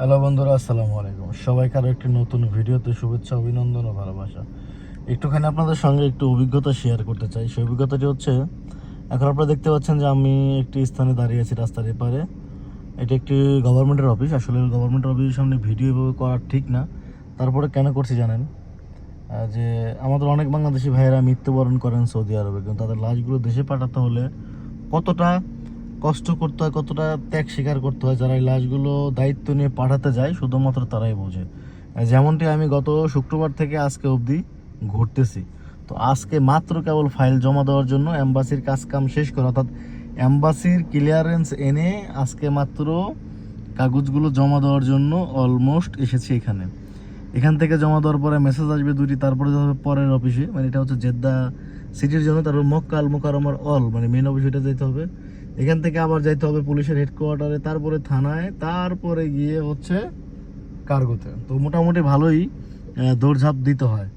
Hello বন্ধুরা, আসসালামু আলাইকুম। সবাইকে একটি নতুন ভিডিওতে শুভেচ্ছা, অভিনন্দন ও ভালোবাসা। একটুখানি আপনাদের সঙ্গে একটু অভিজ্ঞতা শেয়ার করতে চাই। সেই অভিজ্ঞতাটি হচ্ছে, এখন আপনারা দেখতে পাচ্ছেন যে আমি একটি স্থানে দাঁড়িয়ে আছি রাস্তার এপারে। এটি একটি গভর্নমেন্টের অফিস। আসলে গভর্নমেন্টের অফিসের সামনে ভিডিও করা ঠিক না। তারপরে কেন করছি জানেন? যে আমাদের অনেক বাংলাদেশি ভাইয়েরা মৃত্যুবরণ করেন সৌদি আরবে, কিন্তু তাদের লাশগুলো দেশে পাঠাতে হলে কতটা কষ্ট করতে হয়, কতটা ত্যাগ স্বীকার করতে হয়, যারা এই লাশগুলো দায়িত্ব নিয়ে পাঠাতে যায়, শুধুমাত্র তারাই বোঝে। যেমনটি আমি গত শুক্রবার থেকে আজকে অবধি ঘুরতেছি, তো আজকে মাত্র কেবল ফাইল জমা দেওয়ার জন্য অ্যাম্বাসির কাজ কাম শেষ করে, অর্থাৎ অ্যাম্বাসির ক্লিয়ারেন্স এনে আজকে মাত্র কাগজগুলো জমা দেওয়ার জন্য অলমোস্ট এসেছি এখানে। এখান থেকে জমা দেওয়ার পরে মেসেজ আসবে দুটি তারপরে যেতে হবে পরের অফিসে মানে এটা হচ্ছে জেদ্দা সিটির জন্য, তারপর মক্কা আল মোকারমার অল মানে মেন অফিসে এটা যেতে হবে। এখান থেকে আবার যাইতে হবে পুলিশের হেডকোয়ার্টারে তারপরে থানায়, তারপরে গিয়ে হচ্ছে কার্গোতে তো মোটামুটি ভালোই দৌড়ঝাঁপ দিতে হয়।